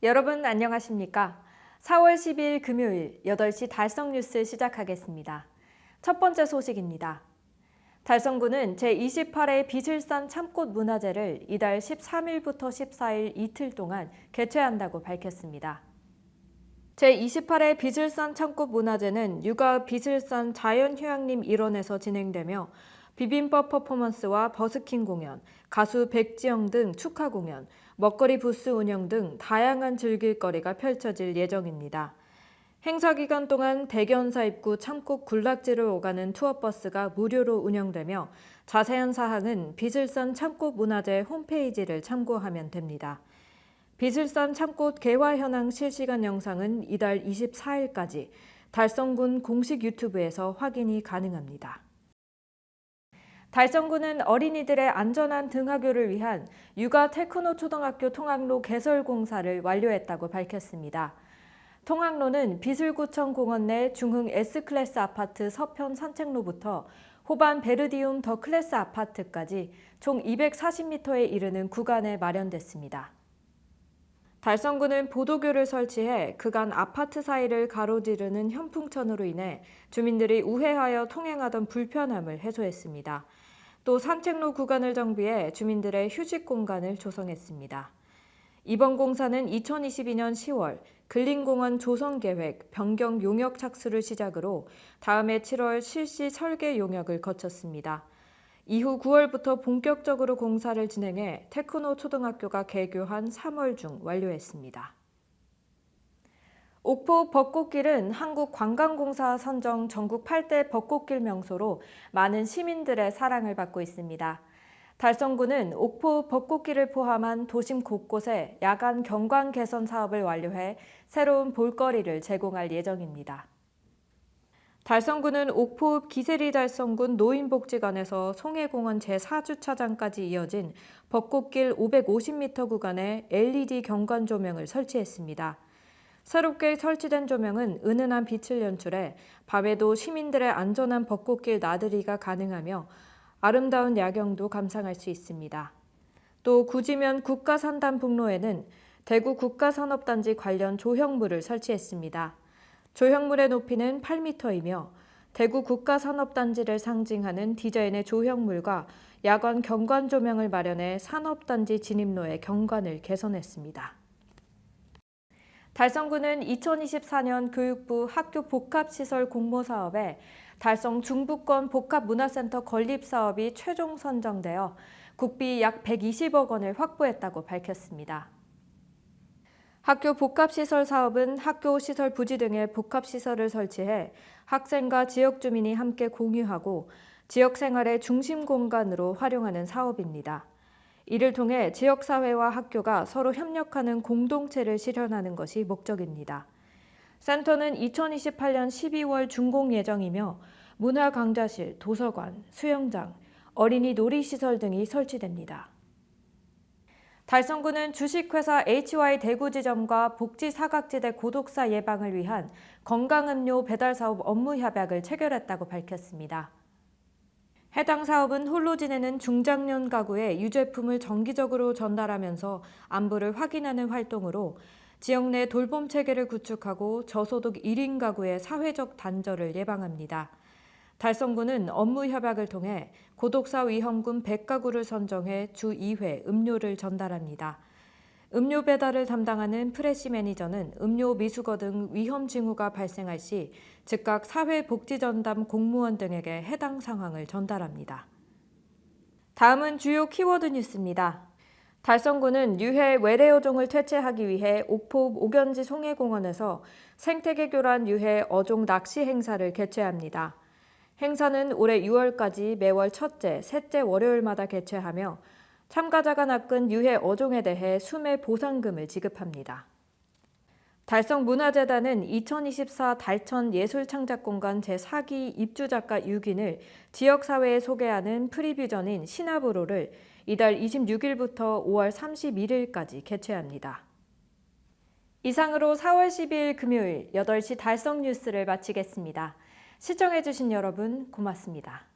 여러분 안녕하십니까? 4월 10일 금요일 8시 달성 뉴스 시작하겠습니다. 첫 번째 소식입니다. 달성구는 제28회 비슬산 참꽃 문화제를 이달 13일부터 14일 이틀 동안 개최한다고 밝혔습니다. 제28회 비슬산 참꽃 문화제는 육아 비슬산 자연휴양림 일원에서 진행되며 비빔밥 퍼포먼스와 버스킹 공연, 가수 백지영 등 축하 공연, 먹거리 부스 운영 등 다양한 즐길거리가 펼쳐질 예정입니다. 행사 기간 동안 대견사 입구 참꽃 군락지를 오가는 투어버스가 무료로 운영되며 자세한 사항은 비슬산 참꽃 문화제 홈페이지를 참고하면 됩니다. 비슬산 참꽃 개화 현황 실시간 영상은 이달 24일까지 달성군 공식 유튜브에서 확인이 가능합니다. 달성구는 어린이들의 안전한 등하교를 위한 육아 테크노 초등학교 통학로 개설 공사를 완료했다고 밝혔습니다. 통학로는 비슬구청 공원 내 중흥 S클래스 아파트 서편 산책로부터 호반 베르디움 더 클래스 아파트까지 총 240m에 이르는 구간에 마련됐습니다. 달성구는 보도교를 설치해 그간 아파트 사이를 가로지르는 현풍천으로 인해 주민들이 우회하여 통행하던 불편함을 해소했습니다. 또 산책로 구간을 정비해 주민들의 휴식 공간을 조성했습니다. 이번 공사는 2022년 10월 근린공원 조성 계획 변경 용역 착수를 시작으로 다음해 7월 실시 설계 용역을 거쳤습니다. 이후 9월부터 본격적으로 공사를 진행해 테크노 초등학교가 개교한 3월 중 완료했습니다. 옥포 벚꽃길은 한국관광공사 선정 전국 8대 벚꽃길 명소로 많은 시민들의 사랑을 받고 있습니다. 달성구는 옥포 벚꽃길을 포함한 도심 곳곳에 야간 경관 개선 사업을 완료해 새로운 볼거리를 제공할 예정입니다. 달성구는 옥포 기세리 달성군 노인복지관에서 송해공원 제4주차장까지 이어진 벚꽃길 550m 구간에 LED 경관 조명을 설치했습니다. 새롭게 설치된 조명은 은은한 빛을 연출해 밤에도 시민들의 안전한 벚꽃길 나들이가 가능하며 아름다운 야경도 감상할 수 있습니다. 또 구지면 국가산단북로에는 대구 국가산업단지 관련 조형물을 설치했습니다. 조형물의 높이는 8m이며 대구 국가산업단지를 상징하는 디자인의 조형물과 야간 경관 조명을 마련해 산업단지 진입로의 경관을 개선했습니다. 달성구는 2024년 교육부 학교 복합시설 공모 사업에 달성 중부권 복합문화센터 건립 사업이 최종 선정되어 국비 약 120억 원을 확보했다고 밝혔습니다. 학교 복합시설 사업은 학교 시설 부지 등의 복합시설을 설치해 학생과 지역 주민이 함께 공유하고 지역 생활의 중심 공간으로 활용하는 사업입니다. 이를 통해 지역사회와 학교가 서로 협력하는 공동체를 실현하는 것이 목적입니다. 센터는 2028년 12월 준공 예정이며 문화 강좌실, 도서관, 수영장, 어린이 놀이시설 등이 설치됩니다. 달성구는 주식회사 HY 대구 지점과 복지 사각지대 고독사 예방을 위한 건강음료 배달 사업 업무 협약을 체결했다고 밝혔습니다. 해당 사업은 홀로 지내는 중장년 가구에 유제품을 정기적으로 전달하면서 안부를 확인하는 활동으로 지역 내 돌봄 체계를 구축하고 저소득 1인 가구의 사회적 단절을 예방합니다. 달성구는 업무 협약을 통해 고독사 위험군 100가구를 선정해 주 2회 음료를 전달합니다. 음료 배달을 담당하는 프레시 매니저는 음료 미수거 등 위험 징후가 발생할 시 즉각 사회복지전담 공무원 등에게 해당 상황을 전달합니다. 다음은 주요 키워드 뉴스입니다. 달성구는 유해 외래어종을 퇴치하기 위해 옥포 오견지 송해공원에서 생태계 교란 유해 어종 낚시 행사를 개최합니다. 행사는 올해 6월까지 매월 첫째, 셋째 월요일마다 개최하며 참가자가 낚은 유해 어종에 대해 수매 보상금을 지급합니다. 달성문화재단은 2024 달천 예술창작공간 제4기 입주작가 6인을 지역사회에 소개하는 프리뷰전인 시나브로를 이달 26일부터 5월 31일까지 개최합니다. 이상으로 4월 12일 금요일 8시 달성 뉴스를 마치겠습니다. 시청해주신 여러분 고맙습니다.